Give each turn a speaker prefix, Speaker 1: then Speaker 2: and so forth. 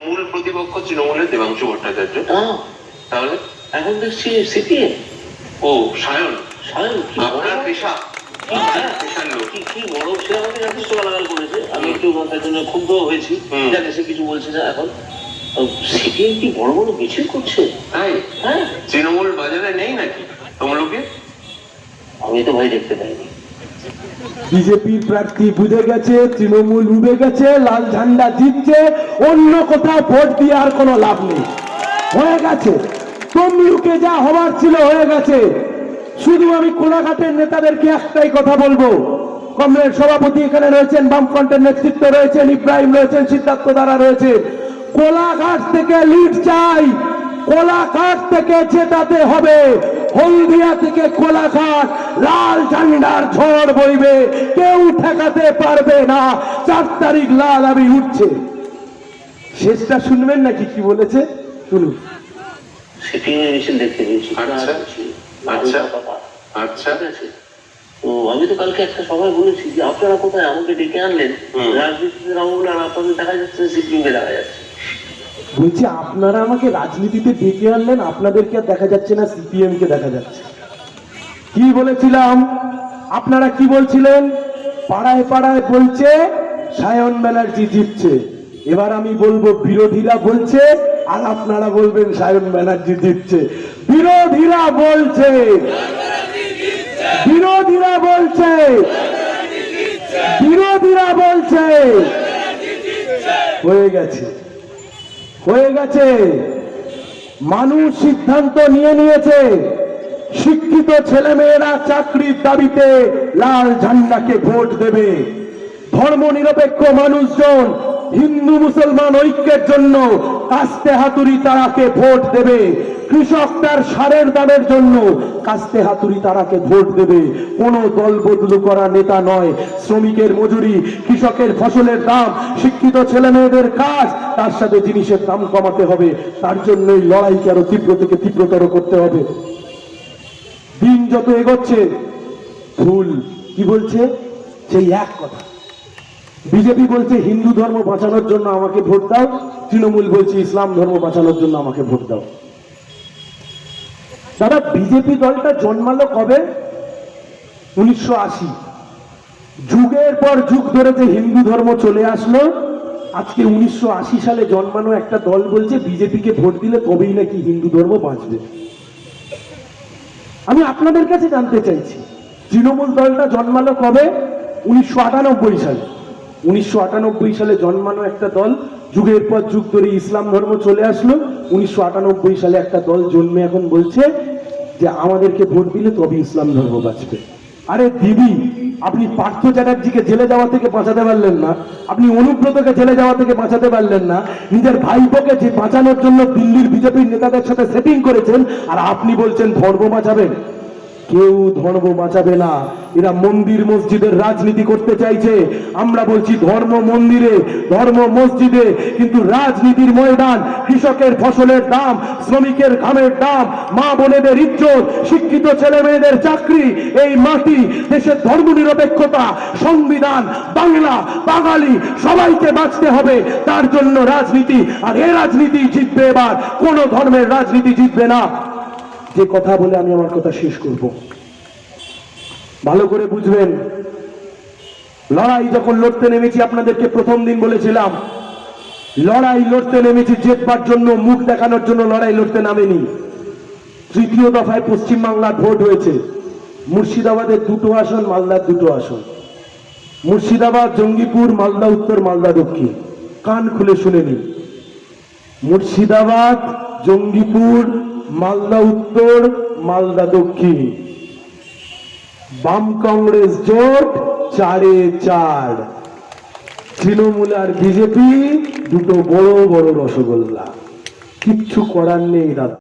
Speaker 1: মূল প্রতিপক্ষ তৃণমূলের দেবাংশু ভট্টাচার্য। তাহলে?
Speaker 2: এখন দেখছি সিপিএম।
Speaker 1: ও সায়ন।
Speaker 2: সায়ন
Speaker 1: আপনার পেশা।
Speaker 2: কি?
Speaker 1: পেশার
Speaker 2: কি কি বড়? সে আমাকে যথেষ্ট গালাগাল করেছে। আমি একটু তার জন্য ক্ষুব্ধ হয়েছি। সে কিছু বলছে না এখন। সিপিএম কি বড় বড় মিছিল করছে?
Speaker 1: তাই?
Speaker 2: হ্যাঁ।
Speaker 1: তৃণমূল বাজারে নেই নাকি? তমলুকে?
Speaker 2: আমি তো ভাই দেখতে পাইনি।
Speaker 3: বিজেপির প্রার্থী বুঝে গেছে, তৃণমূল উবে গেছে, লাল ঝান্ডা জিতছে, অন্য কোথাও ভোট দিয়ে আর কোনো লাভ নেই। হয়ে গেছে। তমলুকে যা হওয়ার ছিল হয়ে গেছে। শুধু আমি কোলাঘাটের নেতাদেরকে একটাই কথা বলব। কংগ্রেস সভাপতি এখানে রয়েছেন, বামফ্রন্টের নেতৃত্ব রয়েছেন, ইব্রাহিম রয়েছেন, সিদ্ধার্থ দ্বারা রয়েছে। কোলাঘাট থেকে লিড চাই। কোলাঘাট থেকে জেতাতে হবে। হলদিয়া থেকে কোলাঘাট লাল ঝান্ডার ঝড় বইবে। কেউ ঠেকাতে পারবে না। চার তারিখ লাল আমি উঠছে। শেষটা শুনবেন নাকি কি বলেছে? শুনুন।
Speaker 1: আচ্ছা। আচ্ছা। আচ্ছা।
Speaker 2: তো আমি তো কালকে একটা সভায় বলেছি যে আপনারা কোথায় আমাকে ডেকে আনলেন?
Speaker 1: হুম।
Speaker 2: রাজনীতিতে আর আপনাদের দেখা যাচ্ছে কে দেখা যাচ্ছে।
Speaker 3: বলছি, আপনারা আমাকে রাজনীতিতে ডেকে আনলেন, আপনাদেরকে আর দেখা যাচ্ছে না সিপিএম কে দেখা যাচ্ছে। কি বলেছিলাম? আপনারা কি বলছিলেন? পাড়ায় পাড়ায় বলছে, সায়ন ব্যানার্জি জিতছে। এবার আমি বলব, বিরোধীরা বলছে, আর আপনারা বলবেন, সায়ন ব্যানার্জি জিতছে। বিরোধীরা বলছে বিরোধীরা বলছে বিরোধীরা বলছে। হয়ে গেছে। হয়ে গেছে। মানুষ সিদ্ধান্ত নিয়ে নিয়েছে। শিক্ষিত ছেলেমেয়েরা চাকরির দাবিতে লাল ঝান্ডাকে ভোট দেবে। ধর্ম নিরপেক্ষ মানুষজন হিন্দু মুসলমান ঐক্যের জন্য কাস্তে হাতুড়ি তারাকে ভোট দেবে। কৃষক তার সারের দামের জন্য কাস্তে হাতুড়ি তারাকে ভোট দেবে। কোনো দল বদলু করা নেতা নয়। শ্রমিকের মজুরি, কৃষকের ফসলের দাম, শিক্ষিত ছেলে মেয়েদের কাজ, তার সাথে জিনিসের দাম কমাতে হবে। তার জন্যই লড়াইকে আরও তীব্র থেকে তীব্রতর করতে হবে। দিন যত এগোচ্ছে, ভুল কি বলছে? সেই এক কথা। বিজেপি বলছে হিন্দু ধর্ম বাঁচানোর জন্য আমাকে ভোট দাও। তৃণমূল বলছে ইসলাম ধর্ম বাঁচানোর জন্য আমাকে ভোট দাও। দাদা, বিজেপি দলটা জন্মালো কবে? উনিশশো আশি। যুগের পর যুগ ধরে যে হিন্দু ধর্ম চলে আসলো, আজকে উনিশশো আশি সালে জন্মানো একটা দল বলছে বিজেপিকে ভোট দিলে তবেই নাকি হিন্দু ধর্ম বাঁচবে। আমি আপনাদের কাছে জানতে চাইছি, তৃণমূল দলটা জন্মালো কবে? উনিশশো আটানব্বই সালে। উনিশশো আটানব্বই সালে জন্মানো একটা দল, যুগের পর যুগ ধরে ইসলাম ধর্ম চলে আসলো। উনিশশো আটানব্বই সালে একটা দল জন্মে এখন বলছে যে, আমাদেরকে ভোট দিলে তবে ইসলাম ধর্ম বাঁচবে। আরে দিদি, আপনি পার্থ চ্যাটার্জিকে জেলে যাওয়া থেকে বাঁচাতে পারলেন না। আপনি অনুব্রতকে জেলে যাওয়া থেকে বাঁচাতে পারলেন না। নিজের ভাইপোকে যে বাঁচানোর জন্য দিল্লির বিজেপির নেতাদের সাথে সেটিং করেছেন, আর আপনি বলছেন ধর্ম বাঁচাবেন কেউ ধর্ম বাঁচাবে না। এরা মন্দির মসজিদের রাজনীতি করতে চাইছে। আমরা বলছি ধর্ম মন্দিরে, ধর্ম মসজিদে, কিন্তু রাজনীতির ময়দান, কৃষকের ফসলের দাম, শ্রমিকের ঘামের দাম, মা বোনেদের ইজ্জত, শিক্ষিত ছেলে মেয়েদের চাকরি, এই মাটি, দেশের ধর্ম নিরপেক্ষতা, সংবিধান, বাংলা, বাঙালি, সবাইকে বাঁচতে হবে। তার জন্য রাজনীতি, আর এ রাজনীতি জিতবে এবার। কোনো ধর্মের রাজনীতি জিতবে না। যে কথা বলে আমি আমার কথা শেষ করব। ভালো করে বুঝবেন, লড়াই যখন লড়তে নেমেছি, আপনাদেরকে প্রথম দিন বলেছিলাম, লড়াই লড়তে নেমেছি জেতবার জন্য, মুখ দেখানোর জন্য লড়াই লড়তে নামেনি। তৃতীয় দফায় পশ্চিমবাংলার ভোট হয়েছে। মুর্শিদাবাদের দুটো আসন, মালদার দুটো আসন। মুর্শিদাবাদ, জঙ্গিপুর, মালদা উত্তর, মালদা দক্ষিণ। কান খুলে শুনে নিন। মুর্শিদাবাদ, জঙ্গিপুর মালদা উত্তর, মালদা দক্ষিণ। বাম কংগ্রেস জোট, চারে চার। তৃণমূল আর বিজেপি, দুটো বড় বড় রসগোল্লা। কিচ্ছু করার নেই দাদা